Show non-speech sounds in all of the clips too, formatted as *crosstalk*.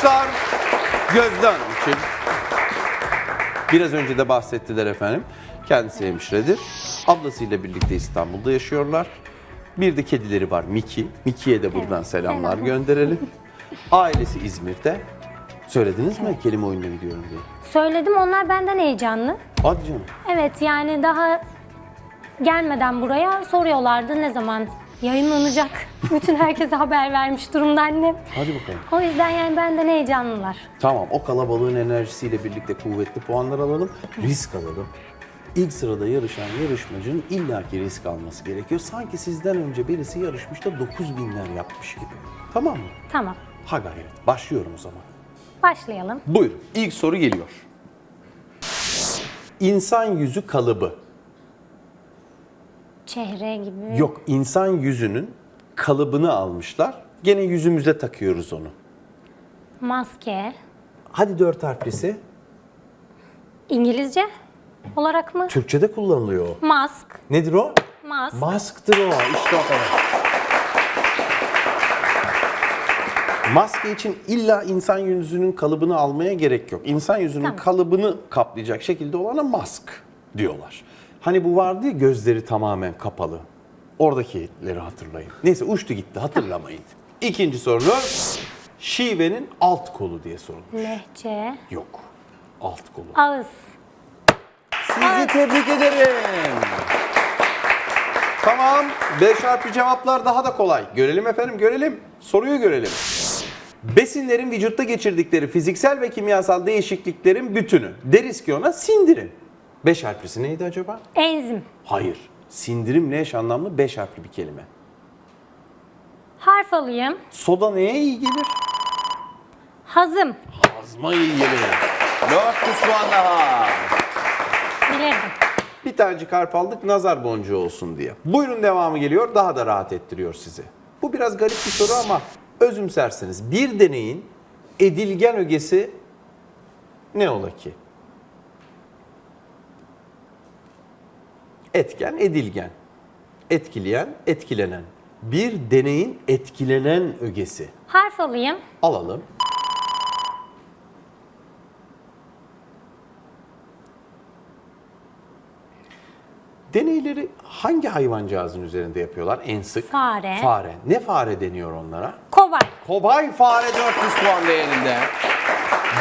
Alkışlar Gözde Hanım için. Biraz önce de bahsettiler efendim. Kendisi hemşiredir. Ablasıyla birlikte İstanbul'da yaşıyorlar. Bir de kedileri var Miki. Miki'ye de buradan selamlar selam. gönderelim. Ailesi İzmir'de. Söylediniz mi kelime oyununa gidiyorum diye? Söyledim onlar benden heyecanlı. Hadi canım. Evet yani daha gelmeden buraya soruyorlardı ne zaman yayınlanacak. Bütün herkese haber vermiş durumda annem. Hadi bakalım. O yüzden yani benden heyecanlılar. Tamam o kalabalığın enerjisiyle birlikte kuvvetli puanlar alalım. Risk alalım. İlk sırada yarışan yarışmacının illaki risk alması gerekiyor. Sanki sizden önce birisi yarışmış da 9 binler yapmış gibi. Tamam mı? Tamam Ha gayret. Başlıyorum o zaman. başlayalım. Buyurun. İlk soru geliyor. İnsan yüzü kalıbı. Çehre gibi. Yok, insan yüzünün kalıbını almışlar. Gene yüzümüze takıyoruz onu. Maske. Hadi dört harflisi. İngilizce olarak mı? Türkçe'de kullanılıyor o. Mask. Nedir o? Mask. Masktır o. İşte o kadar. Maske için illa insan yüzünün kalıbını almaya gerek yok. İnsan yüzünün Tamam. kalıbını kaplayacak şekilde olana mask diyorlar. Hani bu vardı ya gözleri tamamen kapalı. Oradakileri hatırlayın. Neyse uçtu gitti hatırlamayın. İkinci sorunuz şivenin alt kolu diye sorulmuş. Lehçe. Yok. Alt kolu. Ağız. Sizi tebrik ederim. Tamam. Beş harfli cevaplar daha da kolay. Görelim efendim, görelim. Soruyu görelim. Besinlerin vücutta geçirdikleri fiziksel ve kimyasal değişikliklerin bütünü. Deriz ki ona sindirim. Beş harflisi neydi acaba? Enzim. Hayır. Sindirimle eş anlamlı beş harfli bir kelime. Harf alayım. Soda neye iyi gelir? Hazım. Azma iyi gelir. Dört daha. Bilirdim. Bir tanecik harf aldık nazar boncuğu olsun diye. Buyurun devamı geliyor daha da rahat ettiriyor sizi. Bu biraz garip bir soru ama özümserseniz bir deneyin edilgen ögesi ne ola ki? Etken, edilgen. Etkileyen, etkilenen. Bir deneyin etkilenen ögesi. Harf alayım. Alalım. Deneyleri hangi hayvancağızın üzerinde yapıyorlar en sık? Fare. Fare. Ne fare deniyor onlara? Kobay. Kobay fare 400 puan değerinde.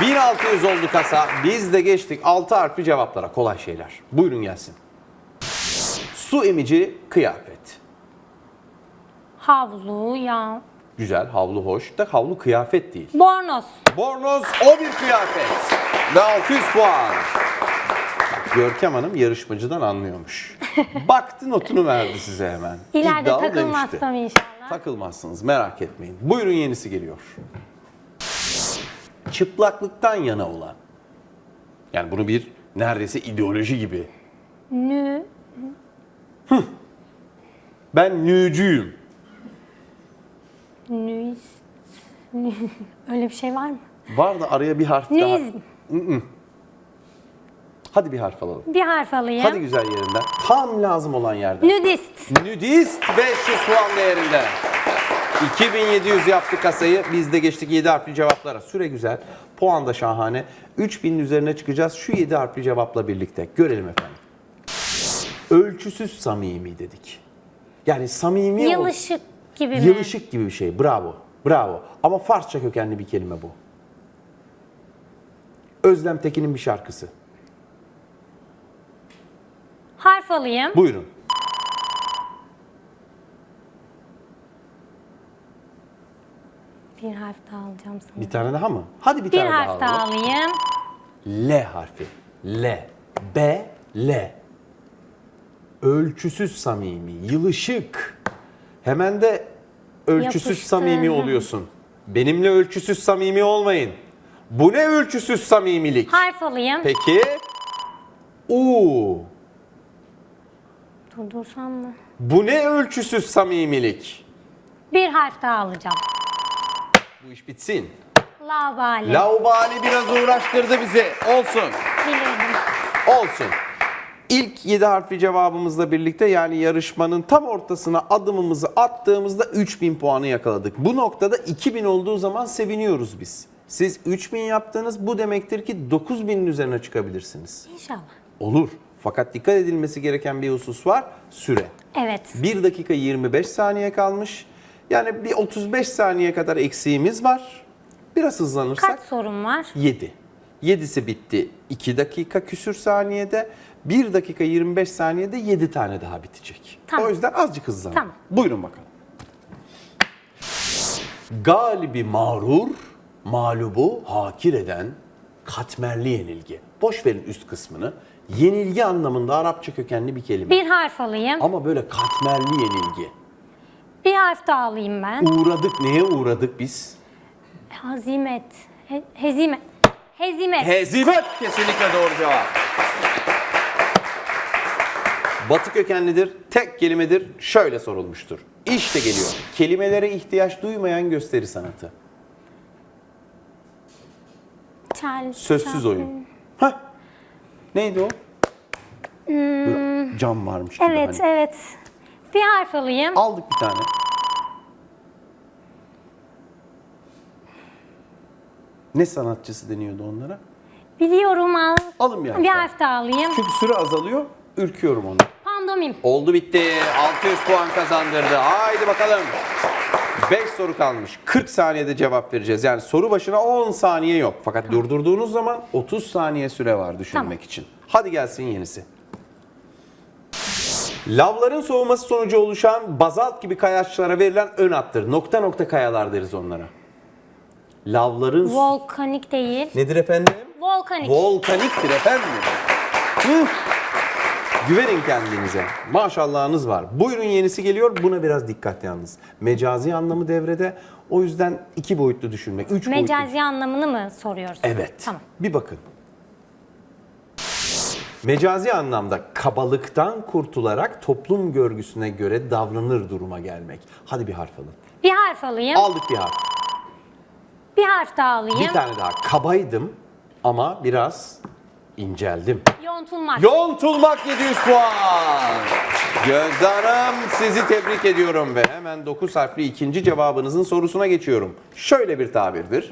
1600 oldu kasa. Biz de geçtik 6 harfli cevaplara. Kolay şeyler. Buyurun gelsin. Su emici kıyafet. Havlu. Ya. Güzel, havlu hoş. Da havlu kıyafet değil. Bornoz. Bornoz o bir kıyafet. Ve 600 puan. Bak, Görkem Hanım yarışmacıdan anlıyormuş. *laughs* Baktı notunu verdi size hemen. İleride İddialı takılmazsam demişti. inşallah. Takılmazsınız merak etmeyin. Buyurun yenisi geliyor. Çıplaklıktan yana olan. Yani bunu bir neredeyse ideoloji gibi. Nü. Ben nücüyüm. Nüist. Nü- *laughs* Öyle bir şey var mı? Var da araya bir harf daha. Nüizm. Hadi bir harf alalım. Bir harf alayım. Hadi güzel yerinden. Tam lazım olan yerden. Nudist. Nudist 500 puan değerinde. 2700 yaptı kasayı. Biz de geçtik 7 harfli cevaplara. Süre güzel. Puan da şahane. 3000'in üzerine çıkacağız şu 7 harfli cevapla birlikte. Görelim efendim. Ölçüsüz samimi dedik. Yani samimi ol- Yılışık gibi mi? Yılışık gibi bir şey. Bravo. Bravo. Ama Farsça kökenli bir kelime bu. Özlem Tekin'in bir şarkısı. Harf alayım. Buyurun. Bir harf daha alacağım sana. Bir tane daha mı? Hadi bir, Bir tane harf daha alalım. alayım. L harfi. L. B, L. Ölçüsüz samimi, yılışık. Hemen de ölçüsüz Yapıştı. samimi oluyorsun. Benimle ölçüsüz samimi olmayın. Bu ne ölçüsüz samimilik? Harf alayım. Peki. U. Durdursam mı? Bu ne ölçüsüz samimilik? Bir harf daha alacağım. Bu iş bitsin. Labale. Laubali biraz uğraştırdı bizi. Olsun. Bilirdim. Olsun. İlk 7 harfli cevabımızla birlikte yani yarışmanın tam ortasına adımımızı attığımızda 3000 puanı yakaladık. Bu noktada 2000 olduğu zaman seviniyoruz biz. Siz 3000 yaptınız. Bu demektir ki 9000'in üzerine çıkabilirsiniz. İnşallah. Olur. Fakat dikkat edilmesi gereken bir husus var. Süre. Evet. 1 dakika 25 saniye kalmış. Yani bir 35 saniye kadar eksiğimiz var. Biraz hızlanırsak Kaç sorum var? 7. 7'si bitti 2 dakika küsür saniyede. 1 dakika 25 saniyede 7 tane daha bitecek. Tamam. O yüzden azıcık hızlanın. Tamam. Buyurun bakalım. Galibi mağrur, mağlubu hakir eden katmerli yenilgi. Boş verin üst kısmını. Yenilgi anlamında Arapça kökenli bir kelime. Bir harf alayım. Ama böyle katmerli yenilgi. Bir harf daha alayım ben. Uğradık, neye uğradık biz? Hazimet. He- hezimet. Hezimet. Hezimet kesinlikle doğru cevap. Batı kökenlidir, tek kelimedir, şöyle sorulmuştur. İşte geliyor. Kelimelere ihtiyaç duymayan gösteri sanatı. Çal, Sözsüz oyun. Hah. Neydi o? Böyle Cam varmış gibi. Evet, hani. evet. Bir harf alayım. Aldık bir tane. Ne sanatçısı deniyordu onlara? Biliyorum al. Alın bir harf Bir daha. harf daha alayım. Çünkü süre azalıyor, ürküyorum onu. Pandomim. Oldu bitti. 600 puan kazandırdı. Haydi bakalım. 5 soru kalmış. 40 saniyede cevap vereceğiz. Yani soru başına 10 saniye yok. Fakat durdurduğunuz zaman 30 saniye süre var düşünmek Tamam. için. Hadi gelsin yenisi. Lavların soğuması sonucu oluşan bazalt gibi kayaçlara verilen ön attır. Nokta nokta kayalar deriz onlara. Lavların... Volkanik değil. Nedir efendim? Volkanik. Volkaniktir efendim. Hı. Güvenin kendinize. Maşallahınız var. Buyurun yenisi geliyor. Buna biraz dikkat yalnız. Mecazi anlamı devrede. O yüzden iki boyutlu düşünmek. Üç boyutlu. Mecazi anlamını mı soruyoruz? Evet. Tamam. Bir bakın. Mecazi anlamda kabalıktan kurtularak toplum görgüsüne göre davranır duruma gelmek. Hadi bir harf alın. Bir harf alayım. Aldık bir harf. Bir harf daha alayım. Bir tane daha. Kabaydım ama biraz inceldim. Yontulmak. Yontulmak 700 puan. Gözde Hanım sizi tebrik ediyorum ve hemen 9 harfli ikinci cevabınızın sorusuna geçiyorum. Şöyle bir tabirdir.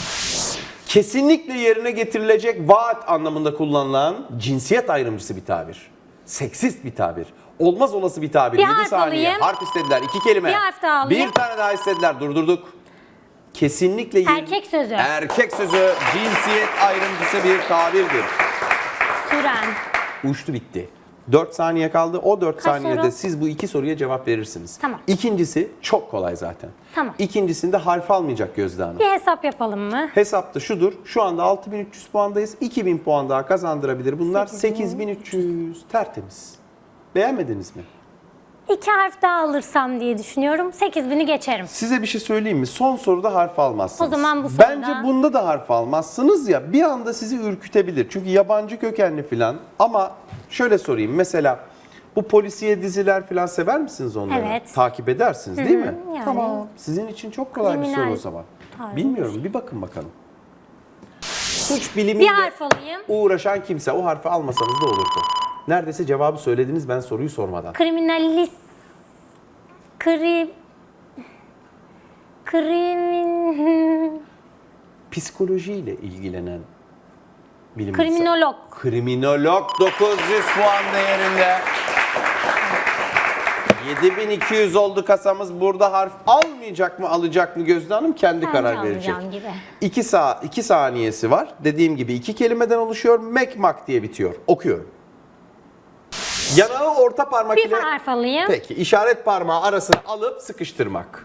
Kesinlikle yerine getirilecek vaat anlamında kullanılan cinsiyet ayrımcısı bir tabir. Seksist bir tabir. Olmaz olası bir tabir. Bir 7 harf saniye. alayım. Harf istediler. iki kelime. Bir harf daha alayım. Bir tane daha istediler. Durdurduk. Kesinlikle Erkek sözü. Erkek sözü cinsiyet ayrımcısı bir tabirdir. Süren. Uçtu bitti. 4 saniye kaldı. O 4 Kaç saniyede soru? siz bu iki soruya cevap verirsiniz. Tamam. İkincisi çok kolay zaten. Tamam. İkincisinde harf almayacak Gözde Hanım. Bir hesap yapalım mı? Hesap da şudur. Şu anda 6300 puandayız. 2000 puan daha kazandırabilir. Bunlar 8300. Tertemiz. Beğenmediniz mi? İki harf daha alırsam diye düşünüyorum. 8000'i geçerim. Size bir şey söyleyeyim mi? Son soruda harf almazsınız. O zaman bu soruda- Bence bunda da harf almazsınız ya bir anda sizi ürkütebilir. Çünkü yabancı kökenli filan ama şöyle sorayım mesela bu polisiye diziler filan sever misiniz onları? Evet. Takip edersiniz değil mi? yani. Tamam. Sizin için çok kolay bir soru Kriminal o zaman. tarzı. Bilmiyorum bir bakın bakalım. Suç Bir bilimiyle harf alayım. uğraşan kimse o harfi almasanız da olurdu. Neredeyse cevabı söylediniz ben soruyu sormadan. Kriminalist. Kri... Krimin... Psikolojiyle ilgilenen bilim. Kriminolog. Kriminolog 900 puan değerinde. 7200 oldu kasamız. Burada harf almayacak mı alacak mı Gözde Hanım kendi Ben karar alacağım verecek. gibi. 2 sa 2 saniyesi var. Dediğim gibi iki kelimeden oluşuyor. Mekmak diye bitiyor. Okuyorum. Yanağı orta parmak Bir ile harf alayım. Peki işaret parmağı arasına alıp sıkıştırmak.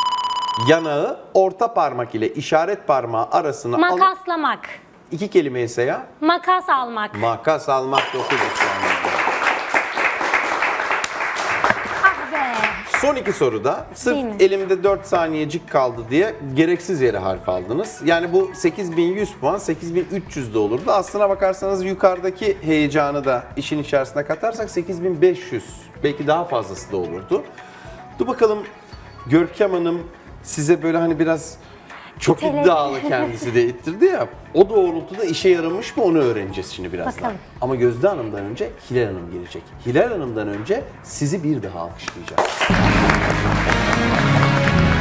Yanağı orta parmak ile işaret parmağı arasına alıp Makaslamak. iki kelime ise ya Makas almak. Makas almak 900 saniye. Son iki soruda sırf elimde 4 saniyecik kaldı diye gereksiz yere harf aldınız. Yani bu 8100 puan 8300 de olurdu. Aslına bakarsanız yukarıdaki heyecanı da işin içerisine katarsak 8500 belki daha fazlası da olurdu. Dur bakalım Görkem Hanım size böyle hani biraz çok İtele. iddialı kendisi de ittirdi ya. O doğrultuda işe yaramış mı onu öğreneceğiz şimdi birazdan. Bakalım. Ama Gözde Hanım'dan önce Hilal Hanım gelecek. Hilal Hanım'dan önce sizi bir daha alkışlayacağız. Thank you.